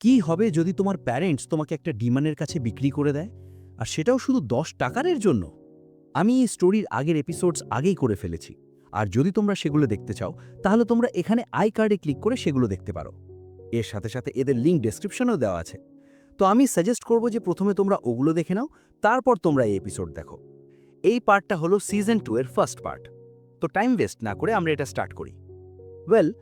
কি হবে যদি তোমার প্যারেন্টস তোমাকে একটা ডিমানের কাছে বিক্রি করে দেয়? আর সেটাও শুধু দশ টাকারের জন্য? আমি এই স্টোরির আগের এপিসোডস আগেই করে ফেলেছি। আর যদি তোমরা সেগুলো দেখতে চাও, তাহলে তোমরা এখানে আই কার্ডে ক্লিক করে সেগুলো দেখতে পারো। এর সাথে সাথে এদের লিঙ্ক ডেসক্রিপশনেও দেওয়া আছে। তো আমি সাজেস্ট করব যে প্রথমে তোমরা ওগুলো দেখে নাও, তারপর তোমরা এই এপিসোড দেখো। এই পার্টটা হলো সিজন টু এর ফার্স্ট পার্ট তো টাইম ওয়েস্ট না করে আমরা এটা স্টার্ট করি। ওয়েল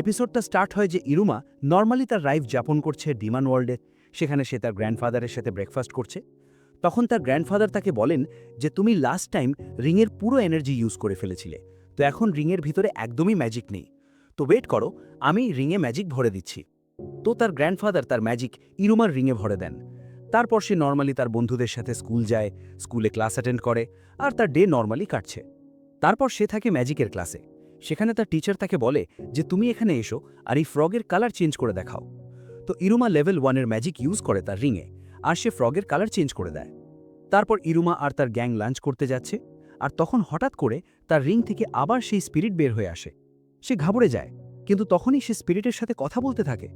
এপিসোডটা স্টার্ট হয় যে ইরুমা নর্মালি তার লাইফ যাপন করছে ডিমান ওয়ার্ল্ডে, সেখানে সে তার গ্র্যান্ডফাদারের সাথে ব্রেকফাস্ট করছে। তখন তার গ্র্যান্ডফাদার তাকে বলেন যে, তুমি লাস্ট টাইম রিংয়ের পুরো এনার্জি ইউজ করে ফেলেছিলে। তো এখন রিংয়ের ভিতরে একদমই ম্যাজিক নেই। তো ওয়েট করো, আমি রিংয়ে ম্যাজিক ভরে দিচ্ছি। তো তার গ্র্যান্ডফাদার তার ম্যাজিক ইরুমার রিংয়ে ভরে দেন। তারপর সে নর্মালি তার বন্ধুদের সাথে স্কুল যায় স্কুলে ক্লাস অ্যাটেন্ড করে, আর তার ডে নর্মালি কাটছে। তারপর সে থাকে ম্যাজিকের ক্লাসে সেখানে তার টিচার তাকে বলে যে, তুমি এখানে এসো আর এই ফ্রগের কালার চেঞ্জ করে দেখাও। তো ইরুমা লেভেল ওয়ানের ম্যাজিক ইউজ করে তার রিংয়ে আর সে ফ্রগের কালার চেঞ্জ করে দেয়। তারপর ইরুমা আর তার গ্যাং লাঞ্চ করতে যাচ্ছে, আর তখন হঠাৎ করে তার রিং থেকে আবার সেই স্পিরিট বের হয়ে আসে। সে ঘাবড়ে যায়, কিন্তু তখনই সে স্পিরিটের সাথে কথা বলতে থাকে।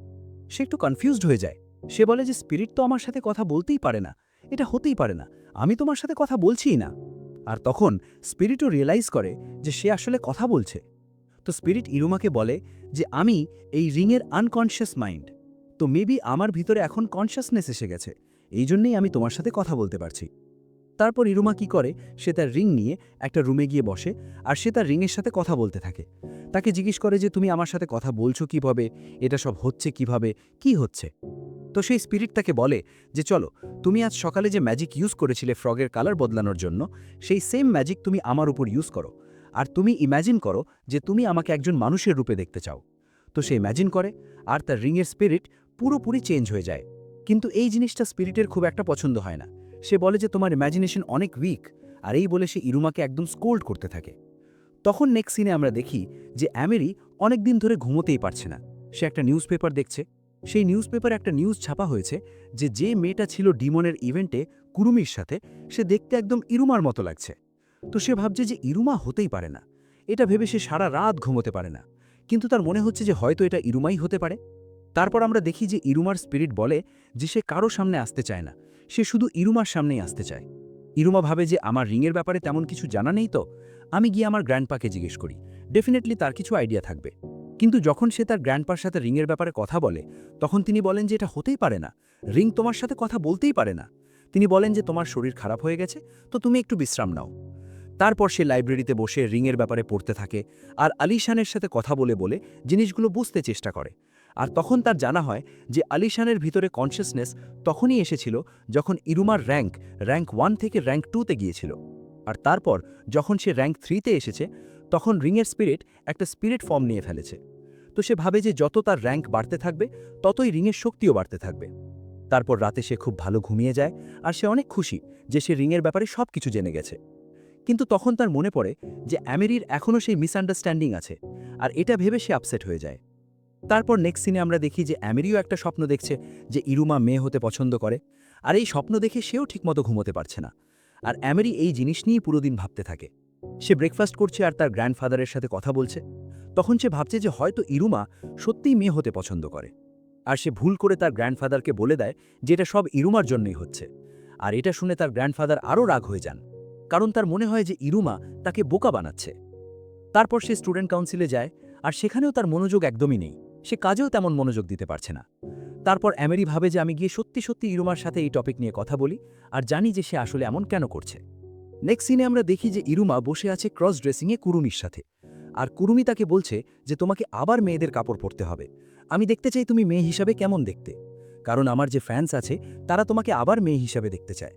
সে একটু কনফিউজড হয়ে যায়। সে বলে যে স্পিরিট তো আমার সাথে কথা বলতেই পারে না। এটা হতেই পারে না। আমি তোমার সাথে কথা বলছিই না। আর তখন স্পিরিটও রিয়েলাইজ করে যে, সে আসলে কথা বলছে। তো স্পিরিট ইরুমাকে বলে যে, আমি এই রিংয়ের আনকনশিয়াস মাইন্ড তো মেবি আমার ভিতরে এখন কনশিয়াসনেস এসে গেছে। এই জন্যেই আমি তোমার সাথে কথা বলতে পারছি। তারপর ইরুমা কি করে? সে তার রিং নিয়ে একটা রুমে গিয়ে বসে আর সে তার রিংয়ের সাথে কথা বলতে থাকে। তাকে জিজ্ঞেস করে যে, তুমি আমার সাথে কথা বলছো কীভাবে? এটা সব হচ্ছে কীভাবে? কি হচ্ছে? তো সেই স্পিরিট তাকে বলে যে, চলো, তুমি আজ সকালে যে ম্যাজিক ইউজ করেছিলে ফ্রগের কালার বদলানোর জন্য, সেই সেম ম্যাজিক তুমি আমার উপর ইউজ করো। আর তুমি ইম্যাজিন করো যে তুমি আমাকে একজন মানুষের রূপে দেখতে চাও। তো সে ইম্যাজিন করে আর তার রিংয়ের স্পিরিট পুরোপুরি চেঞ্জ হয়ে যায়। কিন্তু এই জিনিসটা স্পিরিটের খুব একটা পছন্দ হয় না। সে বলে যে তোমার ইম্যাজিনেশন অনেক উইক আর এই বলে সে ইরুমাকে একদম স্কোল্ড করতে থাকে। তখন নেক্সট সিনে আমরা দেখি যে অ্যামেরি অনেক দিন ধরে ঘুমোতেই পারছে না। সে একটা নিউজ পেপার দেখছে। সেই নিউজ পেপারে একটা নিউজ ছাপা হয়েছে যে যে মেয়েটা ছিল ডিমনের ইভেন্টে কুরুমির সাথে, সে দেখতে একদম ইরুমার মতো লাগছে। তো সে ভাবছে যে ইরুমা হতেই পারে না। এটা ভেবে সে সারা রাত ঘুমোতে পারে না। কিন্তু তার মনে হচ্ছে যে হয়তো এটা ইরুমাই হতে পারে। তারপর আমরা দেখি যে ইরুমার স্পিরিট বলে যে সে কারও সামনে আসতে চায় না। সে শুধু ইরুমার সামনেই আসতে চায়। ইরুমা ভাবে যে আমার রিংয়ের ব্যাপারে তেমন কিছু জানা নেই তো, আমি গিয়ে আমার গ্র্যান্ডপাকে জিজ্ঞেস করি। ডেফিনেটলি তার কিছু আইডিয়া থাকবে। কিন্তু যখন সে তার গ্র্যান্ডপার সাথে রিংয়ের ব্যাপারে কথা বলে, তখন তিনি বলেন যে এটা হতেই পারে না। রিং তোমার সাথে কথা বলতেই পারে না। তিনি বলেন যে তোমার শরীর খারাপ হয়ে গেছে, তো তুমি একটু বিশ্রাম নাও। তারপর সে লাইব্রেরিতে বসে রিংয়ের ব্যাপারে পড়তে থাকে আর আলিশানের সাথে কথা বলে বলে জিনিসগুলো বুঝতে চেষ্টা করে। আর তখন তার জানা হয় যে আলিশানের ভিতরে কনসিয়াসনেস তখনই এসেছিল যখন ইরুমার র্যাঙ্ক র্যাঙ্ক ওয়ান থেকে র্যাঙ্ক টুতে গিয়েছিল। আর তারপর যখন সে র্যাঙ্ক থ্রিতে এসেছে, তখন রিংয়ের স্পিরিট একটা স্পিরিট ফর্ম নিয়ে ফেলেছে। তো সে ভাবে যে যত তার র্যাঙ্ক বাড়তে থাকবে, ততই রিংয়ের শক্তিও বাড়তে থাকবে। তারপর রাতে সে খুব ভালো ঘুমিয়ে যায় আর সে অনেক খুশি যে সে রিংয়ের ব্যাপারে সব কিছু জেনে গেছে। কিন্তু তখন তার মনে পড়ে যে অ্যামেরির এখনও সেই মিসআন্ডারস্ট্যান্ডিং আছে, আর এটা ভেবে সে আপসেট হয়ে যায়। তারপর নেক্সট সিনে আমরা দেখি যে অ্যামেরিও একটা স্বপ্ন দেখছে যে ইরুমা মেয়ে হতে পছন্দ করে, আর এই স্বপ্ন দেখে সেও ঠিকমতো ঘুমোতে পারছে না। আর অ্যামেরি এই জিনিস নিয়েই পুরো দিন ভাবতে থাকে। সে ব্রেকফাস্ট করছে আর তার গ্র্যান্ডফাদারের সাথে কথা বলছে। তখন সে ভাবছে যে হয়তো ইরুমা সত্যিই মেয়ে হতে পছন্দ করে। আর সে ভুল করে তার গ্র্যান্ডফাদারকে বলে দেয় যে এটা সব ইরুমার জন্যই হচ্ছে। আর এটা শুনে তার গ্র্যান্ডফাদার আরও রাগ হয়ে যান। কারণ তার মনে হয় যে ইরুমা তাকে বোকা বানাচ্ছে। তারপর সে স্টুডেন্ট কাউন্সিলে যায়, আর সেখানেও তার মনোযোগ একদমই নেই। সে কাজেও তেমন মনোযোগ দিতে পারছে না। তারপর অ্যামেরি ভাবে যে আমি গিয়ে সত্যি সত্যি ইরুমার সাথে এই টপিক নিয়ে কথা বলি, আর জানি যে সে আসলে এমন কেন করছে। নেক্সট সিনে আমরা দেখি যে ইরুমা বসে আছে ক্রস ড্রেসিংয়ে কুরুমির সাথে। আর কুরুমি তাকে বলছে যে তোমাকে আবার মেয়েদের কাপড় পরতে হবে। আমি দেখতে চাই তুমি মেয়ে হিসাবে কেমন দেখতে। কারণ আমার যে ফ্যান্স আছে, তারা তোমাকে আবার মেয়ে হিসাবে দেখতে চায়।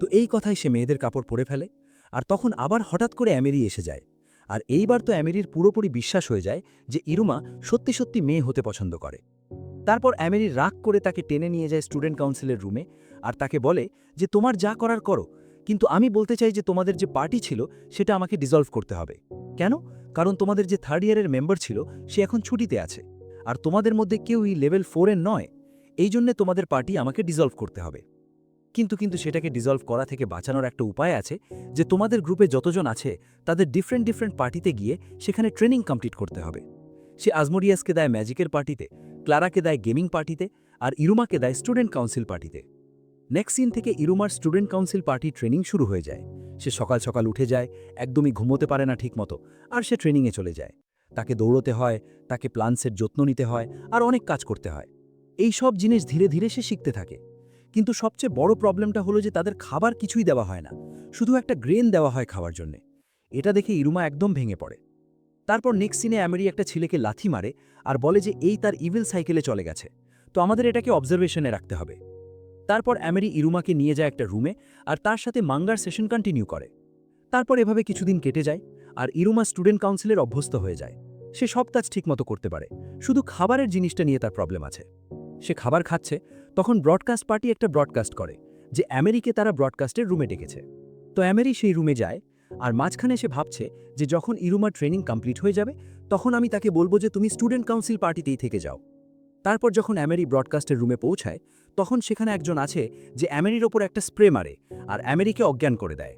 তো এই কথায় সে মেয়েদের কাপড় পরে ফেলে, আর তখন আবার হঠাৎ করে অ্যামেরি এসে যায়। আর এইবার তো অ্যামেরির পুরোপুরি বিশ্বাস হয়ে যায় যে ইরুমা সত্যি সত্যি মেয়ে হতে পছন্দ করে। তারপর অ্যামেরি রাগ করে তাকে টেনে নিয়ে যায় স্টুডেন্ট কাউন্সিলের রুমে আর তাকে বলে যে, তোমার যা করার করো, কিন্তু আমি বলতে চাই যে, তোমাদের যে পার্টি ছিল, সেটা আমাকে ডিজলভ করতে হবে। কেন? কারণ তোমাদের যে থার্ড ইয়ারের মেম্বার ছিল, সে এখন ছুটিতে আছে। আর তোমাদের মধ্যে কেউই লেভেল ফোরের নয়। এই জন্যে তোমাদের পার্টি আমাকে ডিজলভ করতে হবে। কিন্তু কিন্তু সেটাকে ডিজলভ করা থেকে বাঁচানোর একটা উপায় আছে যে তোমাদের গ্রুপে যতজন আছে, তাদের ডিফারেন্ট ডিফারেন্ট পার্টিতে গিয়ে সেখানে ট্রেনিং কমপ্লিট করতে হবে। সে আজমোরিয়াসকে দেয় ম্যাজিকের পার্টিতে ক্লারাকে দেয় গেমিং পার্টিতে আর ইরুমাকে দেয় স্টুডেন্ট কাউন্সিল পার্টিতে নেক্সট সিন থেকে ইরুমার স্টুডেন্ট কাউন্সিল পার্টি ট্রেনিং শুরু হয়ে যায়। সে সকাল সকাল উঠে যায়, একদমই ঘুমোতে পারে না ঠিকমতো, আর সে ট্রেনিংয়ে চলে যায়। তাকে দৌড়তে হয়, তাকে প্লান্টসের যত্ন নিতে হয়, আর অনেক কাজ করতে হয়। এই সব জিনিস ধীরে ধীরে সে শিখতে থাকে। কিন্তু সবচেয়ে বড় প্রবলেমটা হলো যে তাদের খাবার কিছুই দেওয়া হয় না। শুধু একটা গ্রেন দেওয়া হয় খাওয়ার জন্যে। এটা দেখে ইরুমা একদম ভেঙে পড়ে। তারপর নেক্সট সিনে অ্যামেরি একটা ছেলেকে লাথি মারে আর বলে যে এই তার ইভিল সাইকেলে চলে গেছে। তো আমাদের এটাকে অবজারভেশনে রাখতে হবে। তারপর অ্যামেরি ইরুমাকে নিয়ে যায় একটা রুমে আর তার সাথে মাঙ্গার সেশন কন্টিনিউ করে। তারপর এভাবে কিছুদিন কেটে যায় আর ইরুমা স্টুডেন্ট কাউন্সিলের অভ্যস্ত হয়ে যায়। সে সব কাজ ঠিকমতো করতে পারে। শুধু খাবারের জিনিসটা নিয়ে তার প্রবলেম আছে। সে খাবার খাচ্ছে তখন ব্রডকাস্ট পার্টি একটা ব্রডকাস্ট করে, যে আমেরিকে তারা ব্রডকাস্টের রুমে ডেকেছে। তো অ্যামেরি সেই রুমে যায়, আর মাঝখানে সে ভাবছে যে যখন ইরুমার ট্রেনিং কমপ্লিট হয়ে যাবে, তখন আমি তাকে বলব যে তুমি স্টুডেন্ট কাউন্সিল পার্টিতেই থেকে যাও। তারপর যখন অ্যামেরি ব্রডকাস্টের রুমে পৌঁছায়, তখন সেখানে একজন আছে যে অ্যামেরির ওপর একটা স্প্রে মারে, আর অ্যামেরিকে অজ্ঞান করে দেয়।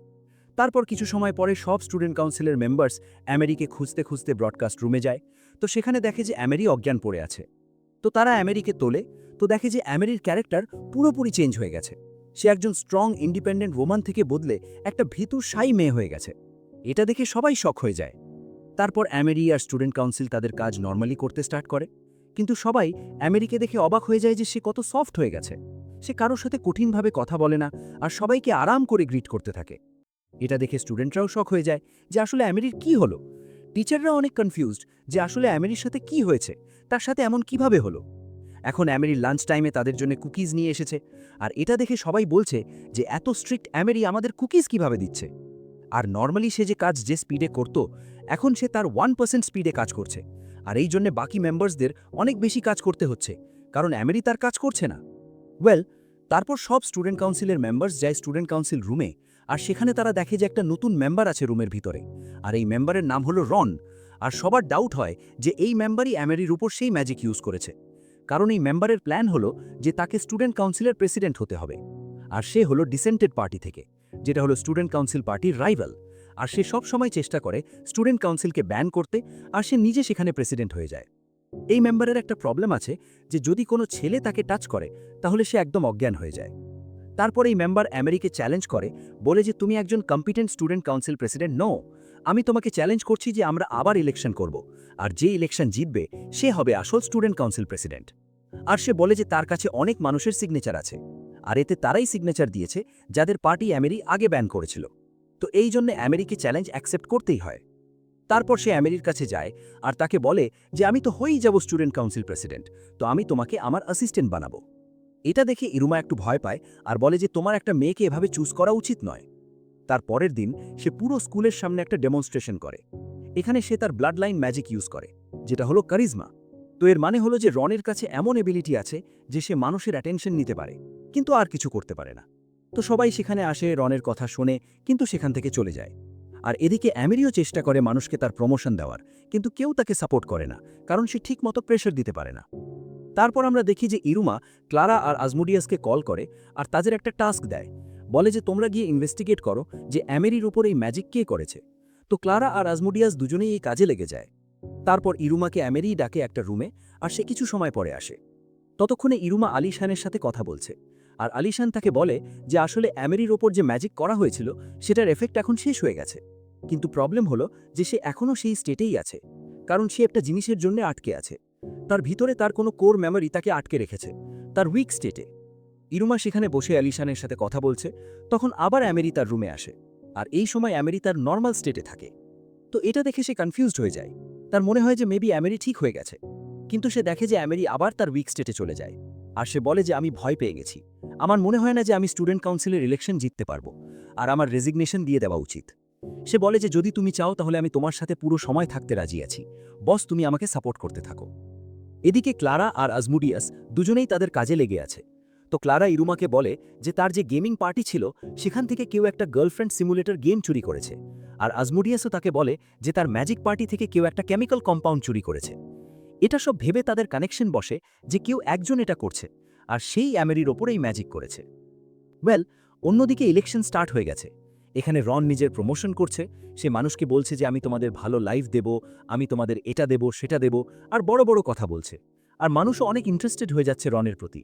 তারপর কিছু সময় পরে সব স্টুডেন্ট কাউন্সিলের মেম্বার্স অ্যামেরিকে খুঁজতে খুঁজতে ব্রডকাস্ট রুমে যায়। তো সেখানে দেখে যে অ্যামেরি অজ্ঞান পড়ে আছে। তো তারা অ্যামেরিকে তোলে তো দেখে যে অ্যামেরির ক্যারেক্টার পুরোপুরি চেঞ্জ হয়ে গেছে। সে একজন স্ট্রং, ইন্ডিপেন্ডেন্ট ওমান থেকে বদলে একটা ভীতু সাই মেয়ে হয়ে গেছে। এটা দেখে সবাই শখ হয়ে যায়। তারপর অ্যামেরি আর স্টুডেন্ট কাউন্সিল তাদের কাজ নর্মালি করতে স্টার্ট করে। কিন্তু সবাই অ্যামেরিকে দেখে অবাক হয়ে যায় যে সে কত সফট হয়ে গেছে। সে কারোর সাথে কঠিনভাবে কথা বলে না আর সবাইকে আরাম করে গ্রিট করতে থাকে। এটা দেখে স্টুডেন্টরাও শখ হয়ে যায় যে আসলে আমেরির কি হলো? টিচাররা অনেক কনফিউজড যে আসলে অ্যামেরির সাথে কি হয়েছে? তার সাথে এমন কীভাবে হলো? এখন অ্যামেরির লাঞ্চ টাইমে তাদের জন্য কুকিজ নিয়ে এসেছে। আর এটা দেখে সবাই বলছে যে, এত স্ট্রিক্ট অ্যামেরি আমাদের কুকিজ কীভাবে দিচ্ছে? আর নর্মালি সে যে কাজ যে স্পিডে করত, এখন সে তার ওয়ান পার্সেন্ট স্পিডে কাজ করছে। আর এই জন্যে বাকি মেম্বার্সদের অনেক বেশি কাজ করতে হচ্ছে, কারণ অ্যামেরি তার কাজ করছে না। ওয়েল তারপর সব স্টুডেন্ট কাউন্সিলের মেম্বার্স যায় স্টুডেন্ট কাউন্সিল রুমে আর সেখানে তারা দেখে যে একটা নতুন মেম্বার আছে রুমের ভিতরে। আর এই মেম্বারের নাম হলো রন। আর সবার ডাউট হয় যে, এই মেম্বারই অ্যামেরির উপর সেই ম্যাজিক ইউজ করেছে। কারণ এই মেম্বারের প্ল্যান হলো যে তাকে স্টুডেন্ট কাউন্সিলের প্রেসিডেন্ট হতে হবে। আর সে হলো ডিসেন্টেড পার্টি থেকে, যেটা হলো স্টুডেন্ট কাউন্সিল পার্টির রাইভাল আর সে সব সময় চেষ্টা করে স্টুডেন্ট কাউন্সিলকে ব্যান করতে, আর সে নিজে সেখানে প্রেসিডেন্ট হয়ে যায়। এই মেম্বারের একটা প্রবলেম আছে যে যদি কোনো ছেলে তাকে টাচ করে, তাহলে সে একদম অজ্ঞান হয়ে যায়। তারপর এই মেম্বার আমেরিকে চ্যালেঞ্জ করে, বলে যে, তুমি একজন কম্পিটেন্ট স্টুডেন্ট কাউন্সিল প্রেসিডেন্ট নো আমি তোমাকে চ্যালেঞ্জ করছি যে আমরা আবার ইলেকশন করব। আর যে ইলেকশন জিতবে, সে হবে আসল স্টুডেন্ট কাউন্সিল প্রেসিডেন্ট আর সে বলে যে তার কাছে অনেক মানুষের সিগনেচার আছে। আর এতে তারাই সিগনেচার দিয়েছে, যাদের পার্টি অ্যামেরি আগে ব্যান করেছিল। তো এই জন্য আমেরিকে চ্যালেঞ্জ অ্যাকসেপ্ট করতেই হয়। তারপর সে আমেরির কাছে যায় আর তাকে বলে যে, আমি তো হয়েই যাব স্টুডেন্ট কাউন্সিল প্রেসিডেন্ট তো আমি তোমাকে আমার অ্যাসিস্ট্যান্ট বানাবো। এটা দেখে ইরুমা একটু ভয় পায় আর বলে যে, তোমার একটা মেয়েকে এভাবে চুজ করা উচিত নয়। তার পরের দিন সে পুরো স্কুলের সামনে একটা ডেমনস্ট্রেশন করে। এখানে সে তার ব্লাড লাইন ম্যাজিক ইউজ করে, যেটা হলো কারিজমা তো এর মানে হলো যে রনের কাছে এমন এবিলিটি আছে যে সে মানুষের অ্যাটেনশন নিতে পারে, কিন্তু আর কিছু করতে পারে না। তো সবাই সেখানে আসে রনের কথা শোনে, কিন্তু সেখান থেকে চলে যায়। আর এদিকে অ্যামেরিও চেষ্টা করে মানুষকে তার প্রমোশন দেওয়ার, কিন্তু কেউ তাকে সাপোর্ট করে না, কারণ সে ঠিকমতো প্রেশার দিতে পারে না। তারপর আমরা দেখি যে ইরুমা, ক্লারা আর আজমুডিয়াসকে কল করে, আর তাদের একটা টাস্ক দেয়। বলে যে তোমরা গিয়ে ইনভেস্টিগেট করো যে অ্যামেরির উপর এই ম্যাজিক কে করেছে। তো ক্লারা আর আজমুডিয়াস দুজনেই এই কাজে লেগে যায়। তারপর ইরুমাকে অ্যামেরি ডাকে একটা রুমে আর সে কিছু সময় পরে আসে। ততক্ষণে ইরুমা আলিশানের সাথে কথা বলছে। আর আলিশান তাকে বলে যে আসলে অ্যামেরির ওপর যে ম্যাজিক করা হয়েছিল, সেটার এফেক্ট এখন শেষ হয়ে গেছে। কিন্তু প্রবলেম হলো যে সে এখনও সেই স্টেটেই আছে। কারণ সে একটা জিনিসের জন্য আটকে আছে। তার ভিতরে তার কোনো কোর মেমোরি তাকে আটকে রেখেছে। তার উইক স্টেটে ইরুমা সেখানে বসে অ্যালিশানের সাথে কথা বলছে, তখন আবার অ্যামেরি তার রুমে আসে। আর এই সময় অ্যামেরি তার নর্মাল স্টেটে থাকে। তো এটা দেখে সে কনফিউজড হয়ে যায়। তার মনে হয় যে মেবি অ্যামেরি ঠিক হয়ে গেছে। কিন্তু সে দেখে যে অ্যামেরি আবার তার উইক স্টেটে চলে যায়। আর সে বলে যে আমি ভয় পেয়ে গেছি। আমার মনে হয় না যে আমি স্টুডেন্ট কাউন্সিলের ইলেকশন জিততে পারব। আর আমার রেজিগনেশন দিয়ে দেওয়া উচিত। সে বলে যে যদি তুমি চাও তাহলে আমি তোমার সাথে পুরো সময় থাকতে রাজি আছি। বস, তুমি আমাকে সাপোর্ট করতে থাকো। এদিকে ক্লারা আর আজমুডিয়াস দুজনেই তাদের কাজে লেগে আছে। তো ক্লারা ইরুমাকে বলে যে তার যে গেমিং পার্টি ছিল, সেখান থেকে কেউ একটা গার্লফ্রেন্ড সিমুলেটর গেম চুরি করেছে। আর আজমুডিয়াসও তাকে বলে যে তার ম্যাজিক পার্টি থেকে কেউ একটা কেমিক্যাল কম্পাউন্ড চুরি করেছে। এটা সব ভেবে তাদের কানেকশন বসে যে কেউ একজন এটা করছে, আর সেই অ্যামেরির ওপরেই ম্যাজিক করেছে। ওয়েল অন্যদিকে ইলেকশন স্টার্ট হয়ে গেছে। এখানে রন নিজের প্রমোশন করছে, সে মানুষকে বলছে যে আমি তোমাদের ভালো লাইফ দেব, আমি তোমাদের এটা দেব, সেটা দেব, আর বড় বড় কথা বলছে। আর মানুষও অনেক ইন্টারেস্টেড হয়ে যাচ্ছে রনের প্রতি।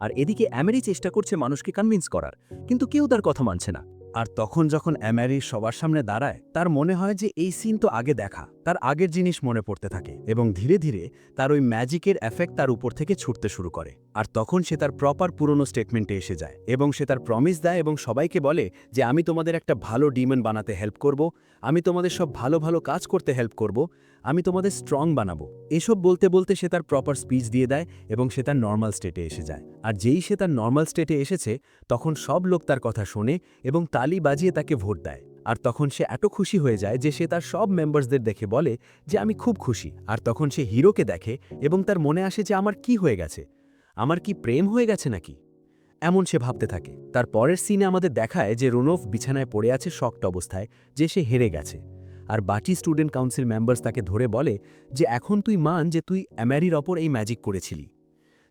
আর এদিকে অ্যামেরি চেষ্টা করছে মানুষকে কনভিন্স করার, কিন্তু কেউ তার কথা মানছে না। আর তখন যখন অ্যামারি সবার সামনে দাঁড়ায়, তার মনে হয় যে এই সিন তো আগে দেখা, তার আগের জিনিস মনে পড়তে থাকে এবং ধীরে ধীরে তার ওই ম্যাজিকের এফেক্ট তার উপর থেকে ছুটতে শুরু করে। আর তখন সে তার প্রপার পুরনো স্টেটমেন্টে এসে যায় এবং সে তার প্রমিস দেয় এবং সবাইকে বলে যে, আমি তোমাদের একটা ভালো ডিমন বানাতে হেল্প করব, আমি তোমাদের সব ভালো ভালো কাজ করতে হেল্প করব আমি তোমাদের স্ট্রং বানাবো। এসব বলতে বলতে সে তার প্রপার স্পিচ দিয়ে দেয় এবং সে তার নর্মাল স্টেটে এসে যায়। আর যেই সে তার নর্মাল স্টেটে এসেছে, তখন সব লোক তার কথা শোনে এবং তালি বাজিয়ে তাকে ভোট দেয়। আর তখন সে এত খুশি হয়ে যায় যে সে তার সব মেম্বার্সদের দেখে বলে যে, আমি খুব খুশি। আর তখন সে হিরোকে দেখে এবং তার মনে আসে যে, আমার কি হয়ে গেছে? আমার কি প্রেম হয়ে গেছে নাকি? এমন সে ভাবতে থাকে। তার পরের সিনে আমাদের দেখায় যে, রুনফ বিছানায় পড়ে আছে শক্ত অবস্থায়, যে সে হেরে গেছে। আর বাকি স্টুডেন্ট কাউন্সিল মেম্বার্স তাকে ধরে বলে যে এখন তুই মান যে তুই অ্যাম্যারির ওপর এই ম্যাজিক করেছিলি।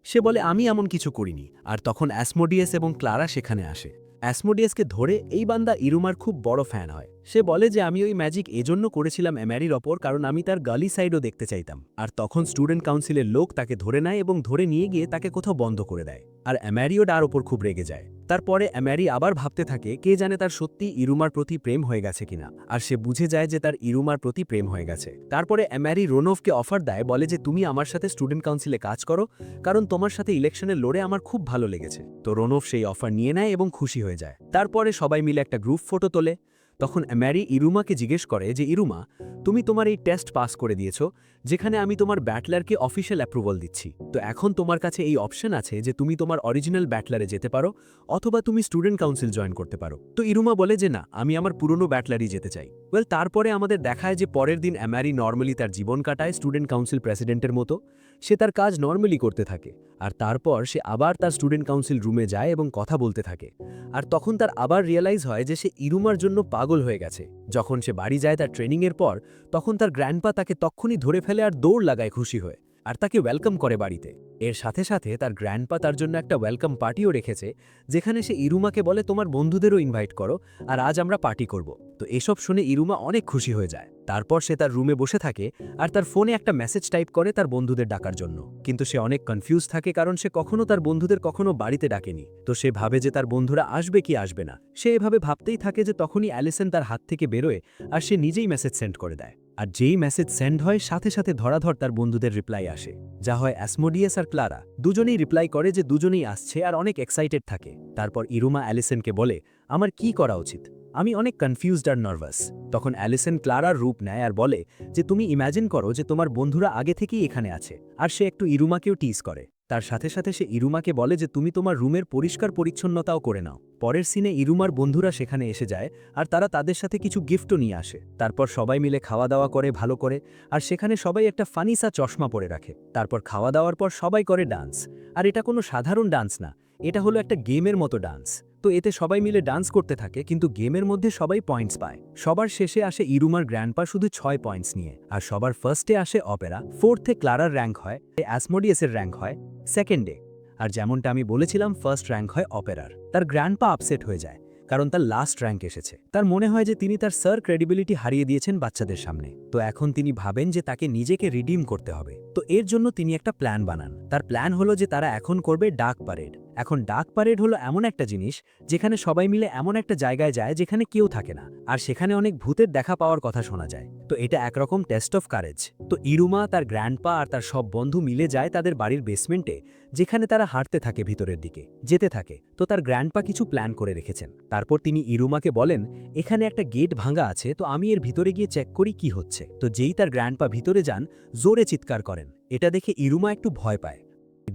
সে বলে, আমি এমন কিছু করিনি। আর তখন অ্যাসমোডিয়াস এবং ক্লারা সেখানে আসে। অ্যাসমোডিয়াসকে ধরে এই বান্দা ইরুমার খুব বড় ফ্যান হয়। সে বলে যে আমি ওই ম্যাজিক এজন্য করেছিলাম অ্যাম্যারির ওপর কারণ আমি তার গালি সাইডও দেখতে চাইতাম। আর তখন স্টুডেন্ট কাউন্সিলের লোক তাকে ধরে নেয় এবং ধরে নিয়ে গিয়ে তাকে কোথাও বন্ধ করে দেয়। আর অ্যাম্যারিও ডার ওপর খুব রেগে যায়। তারপরে অ্যাম্যারি আবার ভাবতে থাকে, কে জানে তার সত্যি ইরুমার প্রতি প্রেম হয়ে গেছে কিনা? আর সে বুঝে যায় যে তার ইরুমার প্রতি প্রেম হয়ে গেছে। তারপরে অ্যাম্যারি রোনভকে অফার দেয়, বলে যে তুমি আমার সাথে স্টুডেন্ট কাউন্সিলে কাজ করো, কারণ তোমার সাথে ইলেকশনে লড়ে আমার খুব ভালো লেগেছে। তো রোনভ সেই অফার নিয়ে নেয় এবং খুশি হয়ে যায়। তারপরে সবাই মিলে একটা গ্রুপ ফটো তোলে। তখন ম্যারি ইরুমাকে জিজ্ঞেস করে যে, ইরুমা, তুমি তোমার এই টেস্ট পাস করে দিয়েছ, যেখানে আমি তোমার ব্যাটলারকে অফিসিয়াল অ্যাপ্রুভাল দিচ্ছি। তো এখন তোমার কাছে এই অপশন আছে যে, তুমি তোমার অরিজিনাল ব্যাটলারে যেতে পারো অথবা তুমি স্টুডেন্ট কাউন্সিল জয়েন করতে পারো। তো ইরুমা বলে যে, না, আমি আমার পুরনো ব্যাটলারই যেতে চাই। ওয়েল, তারপরে আমাদের দেখায় যে, পরের দিন অ্যামারি নর্মালি তার জীবন কাটায় স্টুডেন্ট কাউন্সিল প্রেসিডেন্টের মতো। সে তার কাজ নর্মালি করতে থাকে, আর তারপর সে আবার তার স্টুডেন্ট কাউন্সিল রুমে যায় এবং কথা বলতে থাকে। আর তখন তার আবার রিয়েলাইজ হয় যে সে ইরুমার জন্য পাগল হয়ে গেছে। যখন সে বাড়ি যায় তার ট্রেনিংয়ের পর, তখন তার গ্র্যান্ডপা তাকে তক্ষুনি ধরে ফেলে আর দৌড় লাগায় খুশি হয়ে। আর তাকে ওয়েলকাম করে বাড়িতে। এর সাথে সাথে তার গ্র্যান্ডপা তার জন্য একটা ওয়েলকাম পার্টিও রেখেছে, যেখানে সে ইরুমাকে বলে, তোমার বন্ধুদেরও ইনভাইট করো, আর আজ আমরা পার্টি করব। তো এসব শুনে ইরুমা অনেক খুশি হয়ে যায়। তারপর সে তার রুমে বসে থাকে, আর তার ফোনে একটা মেসেজ টাইপ করে তার বন্ধুদের ডাকার জন্য। কিন্তু সে অনেক কনফিউজ থাকে, কারণ সে কখনো তার বন্ধুদের কখনো বাড়িতে ডাকেনি। তো সে ভাবে যে তার বন্ধুরা আসবে কি আসবে না। সে এভাবে ভাবতেই থাকে যে তখনই অ্যালিসন তার হাত থেকে বেরোয়, আর সে নিজেই মেসেজ সেন্ড করে দেয়। আর যেই মেসেজ সেন্ড হয়, সাথে সাথে ধরাধর তার বন্ধুদের রিপ্লাই আসে। যা হয় অ্যাসমোডিয়াস আর ক্লারা দুজনেই রিপ্লাই করে যে দুজনেই আসছে আর অনেক এক্সাইটেড থাকে। তারপর ইরুমা অ্যালিসনকে বলে, আমার কি করা উচিত? আমি অনেক কনফিউজড আর নার্ভাস তখন অ্যালিসন ক্লারার রূপ নেয় আর বলে যে, তুমি ইম্যাজিন করো যে তোমার বন্ধুরা আগে থেকেই এখানে আছে। আর সে একটু ইরুমাকেও টিজ করে। তার সাথে সাথে সে ইরুমাকে বলে যে, তুমি তোমার রুমের পরিষ্কার পরিচ্ছন্নতাও করে নাও। পরের সিনে ইরুমার বন্ধুরা সেখানে এসে যায় আর তারা তাদের সাথে কিছু গিফটও নিয়ে আসে। তারপর সবাই মিলে খাওয়া দাওয়া করে, ভালো করে আর সেখানে সবাই একটা ফানিসা চশমা পরে রাখে। তারপর খাওয়া দাওয়ার পর সবাই করে ডান্স। আর এটা কোনো সাধারণ ডান্স না, এটা হলো একটা গেমের মতো ডান্স। তো এতে সবাই মিলে ডান্স করতে থাকে, কিন্তু গেমের মধ্যে সবাই পয়েন্টস পায়। সবার শেষে আসে ইরুমার গ্র্যান্ডপা শুধু ছয় পয়েন্টস নিয়ে। আর সবার ফার্স্টে আসে অপেরা। ফোর্থে ক্লারার র্যাঙ্ক হয় অ্যাসমোডিয়াসের র্যাঙ্ক হয়। সেকেন্ডে আর যেমনটা আমি বলেছিলাম ফার্স্ট র্যাঙ্ক হয় অপেরার তার গ্র্যান্ডপা আপসেট হয়ে যায়, কারণ তার লাস্ট র্যাঙ্ক এসেছে। তার মনে হয় যে তিনি তার স্যার ক্রেডিবিলিটি হারিয়ে দিয়েছেন বাচ্চাদের সামনে। তো এখন তিনি ভাবেন যে তাকে নিজেকে রিডিম করতে হবে। তো এর জন্য তিনি একটা প্ল্যান বানান। তার প্ল্যান হলো যে তারা এখন করবে ডাক প্যারেড এখন ডাক প্যারেড হলো এমন একটা জিনিস যেখানে সবাই মিলে এমন একটা জায়গায় যায় যেখানে কেউ থাকে না, আর সেখানে অনেক ভূতের দেখা পাওয়ার কথা শোনা যায়। তো এটা একরকম টেস্ট অফ কারেজ তো ইরুমা, তার গ্র্যান্ডপা আর তার সব বন্ধু মিলে যায় তাদের বাড়ির বেসমেন্টে যেখানে তারা হাঁটতে থাকে ভিতরের দিকে, যেতে থাকে। তো তার গ্র্যান্ডপা কিছু প্ল্যান করে রেখেছেন। তারপর তিনি ইরুমাকে বলেন, এখানে একটা গেট ভাঙা আছে, তো আমি এর ভিতরে গিয়ে চেক করি কি হচ্ছে। তো যেই তার গ্র্যান্ডপা ভিতরে যান, জোরে চিৎকার করেন। এটা দেখে ইরুমা একটু ভয় পায়।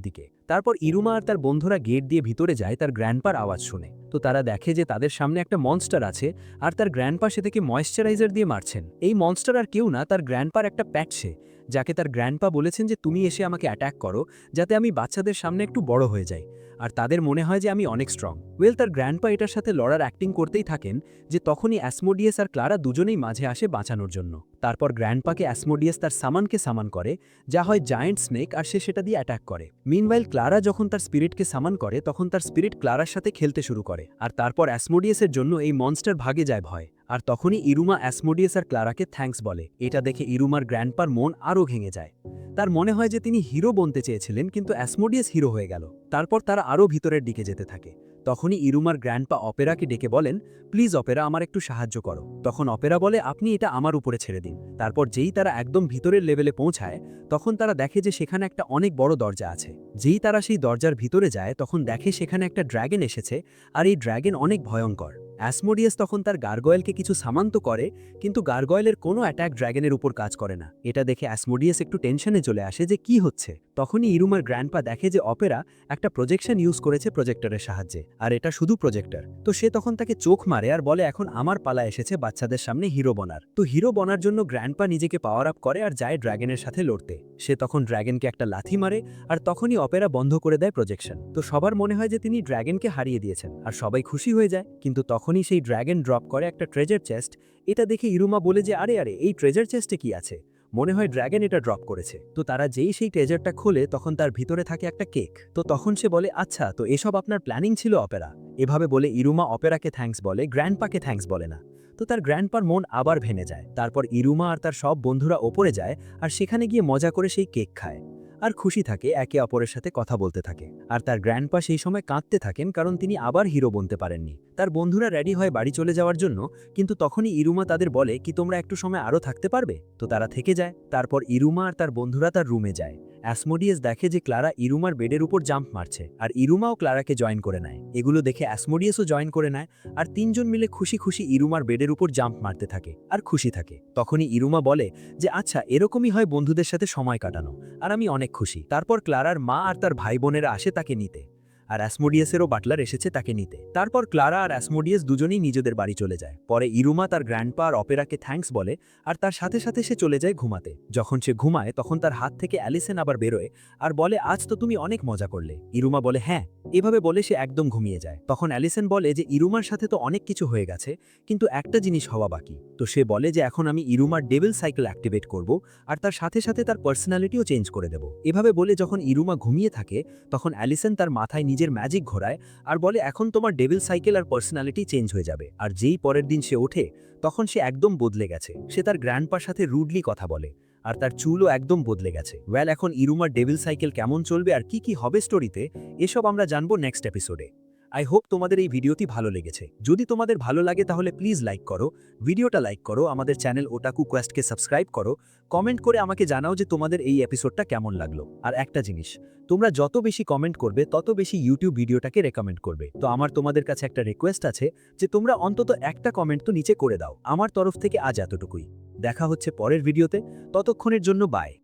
দিকে তারপর ইরুমা আর তার বন্ধুরা গেট দিয়ে ভিতরে যায়, তার গ্র্যান্ডপার আওয়াজ শুনে। তো তারা দেখে যে তাদের সামনে একটা মনস্টার আছে আর তার গ্র্যান্ডপা সে থেকে ময়েশ্চারাইজার দিয়ে মারছেন। এই মনস্টার আর কেউ না, তার গ্র্যান্ডপার একটা প্যাটছে যাকে তার গ্র্যান্ডপা বলেছেন যে, তুমি এসে আমাকে অ্যাট্যাক করো, যাতে আমি বাচ্চাদের সামনে একটু বড় হয়ে যাই। আর তাদের মনে হয় যে আমি অনেক স্ট্রং ওয়েল তার গ্র্যান্ডপা এটার সাথে লড়ার অ্যাক্টিং করতেই থাকেন যে তখনই অ্যাসমোডিয়াস আর ক্লারা দুজনেই মাঝে আসে বাঁচানোর জন্য। তারপর গ্র্যান্ডপাকে অ্যাসমোডিয়াস তার সামানকে সামান করে, যা হয় জায়েন্ট স্নেক আর সে সেটা দিয়ে অ্যাটাক করে। মিনওয়াইল ক্লারা যখন তার স্পিরিটকে সামান করে, তখন তার স্পিরিট ক্লারার সাথে খেলতে শুরু করে। আর তারপর অ্যাসমোডিয়াসের জন্য এই মনস্টার ভাগে যায় ভয়। আর তখনই ইরুমা অ্যাসমোডিয়াস আর ক্লারাকে থ্যাঙ্কস বলে। এটা দেখে ইরুমার গ্র্যান্ডপার মন আরও ভেঙে যায়। তার মনে হয় যে তিনি হিরো বনতে চেয়েছিলেন, কিন্তু অ্যাসমোডিয়াস হিরো হয়ে গেল। তারপর তারা আরও ভিতরের দিকে যেতে থাকে। তখনই ইরুমার গ্র্যান্ডপা অপেরাকে ডেকে বলেন, প্লিজ অপেরা, আমার একটু সাহায্য করো। তখন অপেরা বলে, আপনি এটা আমার উপরে ছেড়ে দিন। তারপর যেই তারা একদম ভিতরের লেভেলে পৌঁছায়, তখন তারা দেখে যে সেখানে একটা অনেক বড় দরজা আছে। যেই তারা সেই দরজার ভিতরে যায়, তখন দেখে সেখানে একটা ড্র্যাগন এসেছে, আর এই ড্র্যাগন অনেক ভয়ঙ্কর। অ্যাসমোডিয়াস তখন তার গার্গয়েলকে কিছু সামান্ত করে, কিন্তু গার্গয়েলের কোনো অ্যাট্যাক ড্র্যাগনের উপর কাজ করে না। এটা দেখে অ্যাসমোডিয়াস একটু টেনশনে চলে আসে যে কি হচ্ছে। তখনই ইরুমার গ্র্যান্ডপা দেখে যে অপেরা একটা প্রজেকশন ইউজ করেছে প্রজেক্টরের সাহায্যে, আর এটা শুধু প্রজেক্টর তো সে তখন তাকে চোখ মারে আর বলে, এখন আমার পালা এসেছে বাচ্চাদের সামনে হিরো বনার। তো হিরো বনার জন্য গ্র্যান্ডপা নিজেকে পাওয়ার আপ করে আর যায় ড্র্যাগনের সাথে লড়তে। সে তখন ড্র্যাগনকে একটা লাথি মারে আর তখনই অপেরা বন্ধ করে দেয় প্রজেকশন তো সবার মনে হয় যে তিনি ড্র্যাগনকে হারিয়ে দিয়েছেন আর সবাই খুশি হয়ে যায়। কিন্তু তখনই সেই ড্র্যাগন ড্রপ করে একটা ট্রেজার চেস্ট এটা দেখে ইরুমা বলে যে, আরে আরে, এই ট্রেজার চেস্টে কি আছে? মনে হয় ড্র্যাগন এটা ড্রপ করেছে। তো তারা যেই সেই ট্রেজারটা খোলে, তখন তার ভিতরে থাকে একটা কেক। তো তখন সে বলে আচ্ছা তো এসব আপনার প্ল্যানিং ছিল অপেরা? এভাবে বলে ইরুমা অপেরাকে থ্যাঙ্কস বলে, গ্র্যান্ডপাকে থ্যাঙ্কস বলে না। তো তার গ্র্যান্ডপার মন আবার ভেঙে যায়। তারপর ইরুমা আর তার সব বন্ধুরা ওপরে যায় আর সেখানে গিয়ে মজা করে সেই কেক খায়। আর খুশি থাকে, একে অপরের সাথে কথা বলতে থাকে। আর তার গ্র্যান্ডপা সেই সময় কাঁদতে থাকেন কারণ তিনি আবার হিরো বনতে পারেননি। তার বন্ধুরা রেডি হয় বাড়ি চলে যাওয়ার জন্য কিন্তু তখনই ইরুমা তাদের বলে, কি তোমরা একটু সময় আরও থাকতে পারবে? তো তারা থেকে যায়। তারপর ইরুমা আর তার বন্ধুরা তার রুমে যায়। অ্যাসমোডিয়াস দেখে যে ক্লারা ইরুমার বেডের উপর জাম্প মারছে, আর ইরুমাও ক্লারাকে জয়েন করে নেয়। এগুলো দেখে অ্যাসমোডিয়াসও জয়েন করে নেয়, আর তিনজন মিলে খুশি খুশি ইরুমার বেডের উপর জাম্প মারতে থাকে, আর খুশি থাকে। তখনই ইরুমা বলে যে আচ্ছা এরকমই হয় বন্ধুদের সাথে সময় কাটানো, আর আমি অনেক খুশি। তারপর ক্লারার মা আর তার ভাই বোনেরা আসে তাকে নিতে। আর অ্যাসমোডিয়াসেরও বাটলার এসেছে তাকে নিতে। তারপর ক্লারা আর অ্যাসমোডিয়াস দুজনেই নিজেদের বাড়ি চলে যায়। পরে ইরুমা তার গ্র্যান্ডপা আর অপেরাকে থ্যাঙ্কস বলে, আর তার সাথে সাথে সে চলে যায় ঘুমাতে। যখন সে ঘুমায়, তখন তার হাত থেকে অ্যালিসেন আবার বেরোয় আর বলে, আজ তো তুমি অনেক মজা করলে। ইরুমা বলে হ্যাঁ। এভাবে বলে সে একদম ঘুমিয়ে যায়। তখন অ্যালিসেন বলে যে, ইরুমার সাথে তো অনেক কিছু হয়ে গেছে, কিন্তু একটা জিনিস হওয়া বাকি। তো সে বলে যে, এখন আমি ইরুমার ডেভিল সাইকেল অ্যাক্টিভেট করব আর তার সাথে সাথে তার পার্সোনালিটিও চেঞ্জ করে দেব। এভাবে বলে যখন ইরুমা ঘুমিয়ে থাকে, তখন অ্যালিসন তার মাথায় নিজের ম্যাজিক ঘোরায় আর বলে, এখন তোমার ডেভিল সাইকেল আর পার্সোনালিটি চেঞ্জ হয়ে যাবে। আর যেই পরের দিন সে ওঠে, তখন সে একদম বদলে গেছে। সে তার গ্র্যান্ডপার সাথে রুডলি কথা বলে আর তার চুলও একদম বদলে গেছে। ওয়েল এখন ইরুমার ডেভিল সাইকেল কেমন চলবে আর কি কি হবে স্টোরিতে এসব আমরা জানব নেক্সট এপিসোডে আই হোপ তোমাদের এই ভিডিওটি ভালো লেগেছে। যদি তোমাদের ভালো লাগে তাহলে প্লিজ লাইক করো, ভিডিওটা লাইক করো, আমাদের চ্যানেল ওটাকু কোয়েস্টকে সাবস্ক্রাইব করো কমেন্ট করে আমাকে জানাও যে তোমাদের এই এপিসোডটা কেমন লাগল। আর একটা জিনিস, তোমরা যত বেশি কমেন্ট করবে, তত বেশি ইউটিউব ভিডিওটাকে রেকমেন্ড করবে। তো আমার তোমাদের কাছে একটা রিকোয়েস্ট আছে যে তোমরা অন্তত একটা কমেন্ট তো নিচে করে দাও। আমার তরফ থেকে আজ এতটুকুই। দেখা হচ্ছে পরের ভিডিওতে। ততক্ষণের জন্য বাই